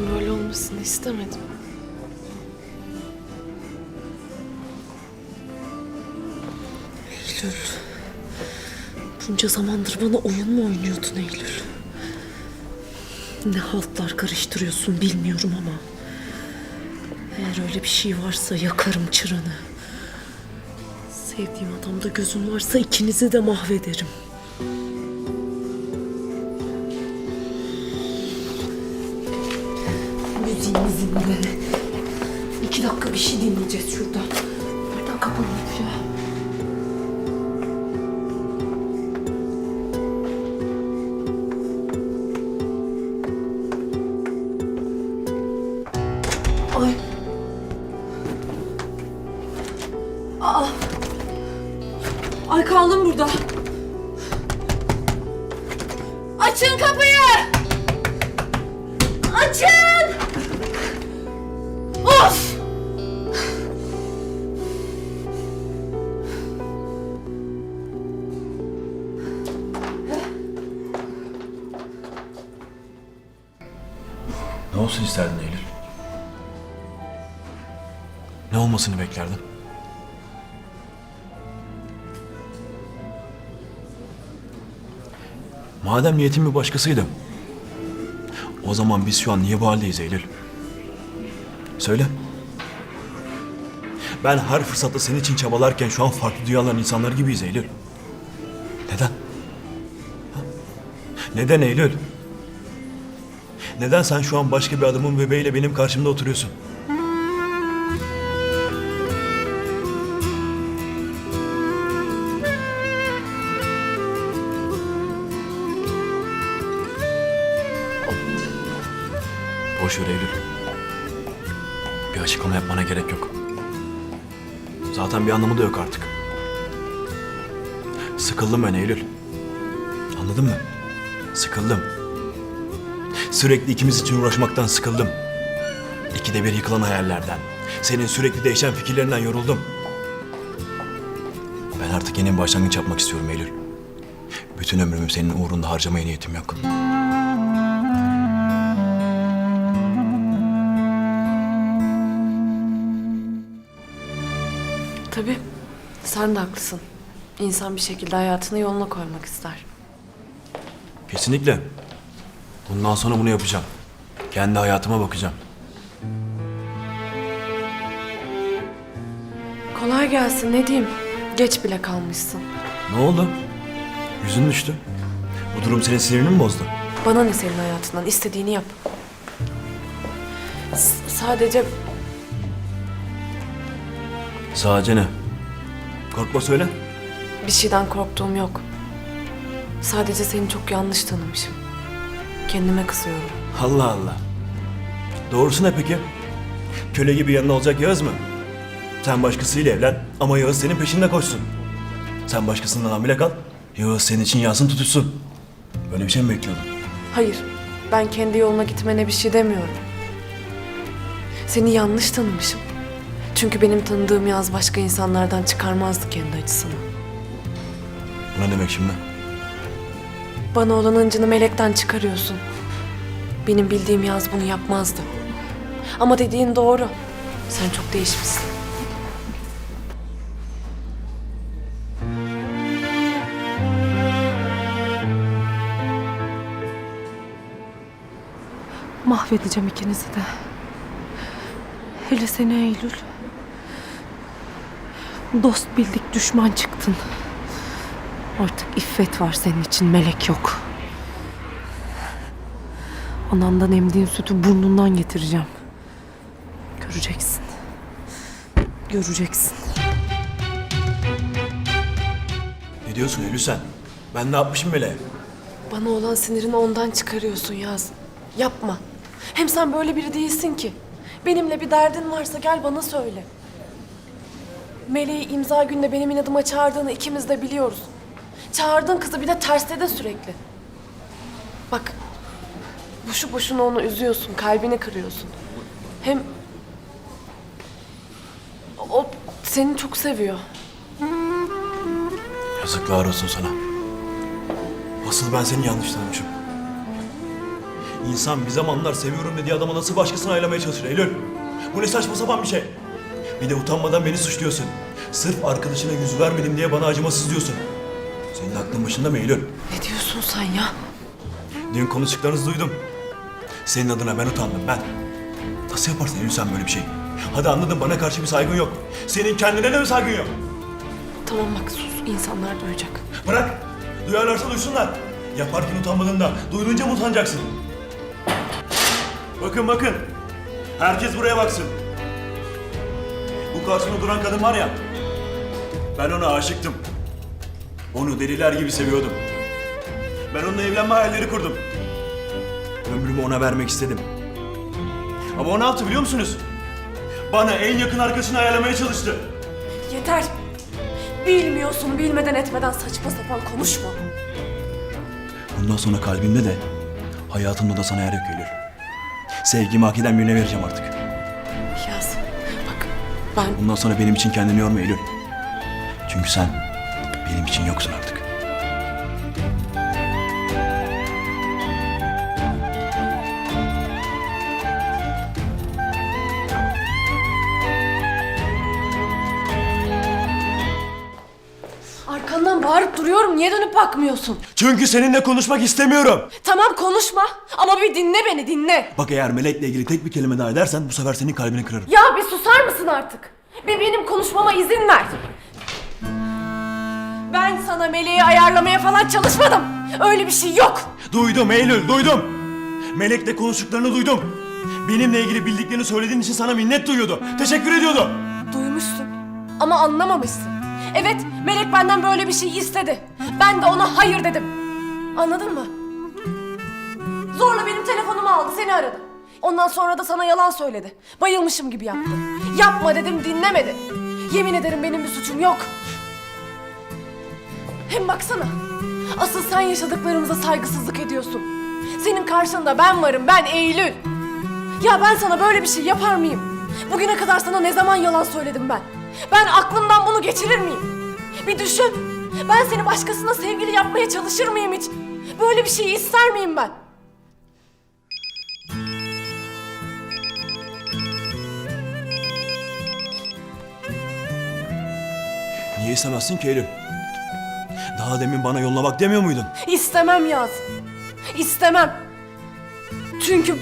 Ben böyle olmasını istemedim. Eylül. Bunca zamandır bana oyun mu oynuyordun Eylül? Ne haltlar karıştırıyorsun bilmiyorum ama... Eğer öyle bir şey varsa yakarım çıranı. Sevdiğim adamda gözün varsa ikinizi de mahvederim. Müziğimizin de. İki dakika bir şey dinleyeceğiz şurada. Nereden kapanıyor ya? Ay. Aa. Ay kaldım burada. Olsun isterdin Eylül? Ne olmasını beklerdin? Madem niyetin bir başkasıydı. O zaman biz şu an niye bu haldeyiz Eylül? Söyle. Ben her fırsatta senin için çabalarken şu an farklı dünyaların insanları gibiyiz Eylül. Neden? Ha? Neden Eylül? Neden sen şu an başka bir adamın bebeğiyle benim karşımda oturuyorsun? Boş ver Eylül. Bir açıklama yapmana gerek yok. Zaten bir anlamı da yok artık. Sıkıldım ben Eylül. Anladın mı? Sıkıldım. Sürekli ikimiz için uğraşmaktan sıkıldım. İkide bir yıkılan hayallerden, senin sürekli değişen fikirlerinden yoruldum. Ben artık yeni bir başlangıç yapmak istiyorum Eylül. Bütün ömrümü senin uğrunda harcamaya niyetim yok. Tabii. Sen de haklısın. İnsan bir şekilde hayatını yoluna koymak ister. Kesinlikle. Bundan sonra bunu yapacağım. Kendi hayatıma bakacağım. Kolay gelsin ne diyeyim. Geç bile kalmışsın. Ne oldu? Yüzün düştü. Bu durum senin sinirini mi bozdu? Bana ne senin hayatından istediğini yap. S- sadece Sadece ne? Korkma söyle. bir şeyden korktuğum yok. Sadece seni çok yanlış tanımışım. Kendime kızıyorum. Allah Allah. Doğrusu ne peki? Köle gibi yanına olacak Yağız mı? Sen başkasıyla evlen ama Yağız senin peşinde koşsun. Sen başkasından hamile kal, Yağız senin için yansın tutuşsun. Böyle bir şey mi bekliyordun? Hayır, ben kendi yoluna gitmene bir şey demiyorum. Seni yanlış tanımışım. Çünkü benim tanıdığım yaz başka insanlardan çıkarmazdı kendi acısını. Bu ne demek şimdi? Bana olan hıncını melekten çıkarıyorsun. Benim bildiğim yaz bunu yapmazdı. Ama dediğin doğru. Sen çok değişmişsin. Mahvedeceğim ikinizi de. Hele seni Eylül. Dost bildik düşman çıktın. Artık iffet var senin için melek yok. Anandan emdiğin sütü burnundan getireceğim. Göreceksin. Göreceksin. Ne diyorsun Eylül sen? Ben ne yapmışım böyle? Bana olan sinirini ondan çıkarıyorsun Yaz. Yapma. Hem sen böyle biri değilsin ki. Benimle bir derdin varsa gel bana söyle. Meleği imza günde benim inadıma çağırdığını ikimiz de biliyoruz. Çağırdın kızı bir de tersledin sürekli. Bak. Boşu boşuna onu üzüyorsun, kalbini kırıyorsun. Hem... O seni çok seviyor. Yazıklar olsun sana. Asıl ben seni yanlış tanımışım. İnsan bir zamanlar seviyorum dediği adama nasıl başkasını aylamaya çalışır Eylül? Bu ne saçma sapan bir şey. Bir de utanmadan beni suçluyorsun. Sırf arkadaşına yüz vermedim diye bana acımasız diyorsun. Senin aklın başında mı Eylül? Ne diyorsun sen ya? Dün konuştuklarınızı duydum. Senin adına ben utandım ben. Nasıl yaparsın Eylül sen böyle bir şey? Hadi anladım bana karşı bir saygın yok. Senin kendine de mi saygın yok? Tamam bak sus. insanlar duyacak. Bırak. Duyarlarsa duysunlar. Yaparken utanmadığında duyulunca mı utanacaksın? Bakın bakın. Herkes buraya baksın. Bu karşımda duran kadın var ya. Ben ona aşıktım. Onu deliler gibi seviyordum. Ben onunla evlenme hayalleri kurdum. Ömrümü ona vermek istedim. Ama o ne yaptı biliyor musunuz? Bana en yakın arkadaşını ayarlamaya çalıştı. Yeter. Bilmiyorsun bilmeden etmeden saçma sapan konuşma. Bundan sonra kalbimde de hayatımda da sana yer yok Eylül. Sevgimi hak eden birine vereceğim artık. Yaz. Bak ben Bundan sonra benim için kendini yorma Eylül. Çünkü sen benim için yoksun artık. arkandan bağırıp duruyorum. Niye dönüp bakmıyorsun? Çünkü seninle konuşmak istemiyorum. Tamam konuşma ama bir dinle beni dinle. Bak eğer Melek'le ilgili tek bir kelime daha edersen bu sefer senin kalbini kırarım. Ya bir susar mısın artık? Bir benim konuşmama izin ver. Ben sana meleği ayarlamaya falan çalışmadım. Öyle bir şey yok. Duydum Eylül, duydum. Melek'le konuştuklarını duydum. Benimle ilgili bildiklerini söylediğin için sana minnet duyuyordu. Teşekkür ediyordu. Duymuşsun ama anlamamışsın. Evet, Melek benden böyle bir şey istedi. Ben de ona hayır dedim. Anladın mı? Zorla benim telefonumu aldı, seni aradı. Ondan sonra da sana yalan söyledi. Bayılmışım gibi yaptı. Yapma dedim, dinlemedi. Yemin ederim benim bir suçum yok. Hem baksana, asıl sen yaşadıklarımıza saygısızlık ediyorsun. Senin karşında ben varım, ben Eylül. Ya ben sana böyle bir şey yapar mıyım? Bugüne kadar sana ne zaman yalan söyledim ben? Ben aklımdan bunu geçirir miyim? Bir düşün. Ben seni başkasına sevgili yapmaya çalışır mıyım hiç? Böyle bir şeyi ister miyim ben? Niye istemezsin ki Eylül? Daha demin bana yoluna bak demiyor muydun? İstemem Yaz. İstemem. Çünkü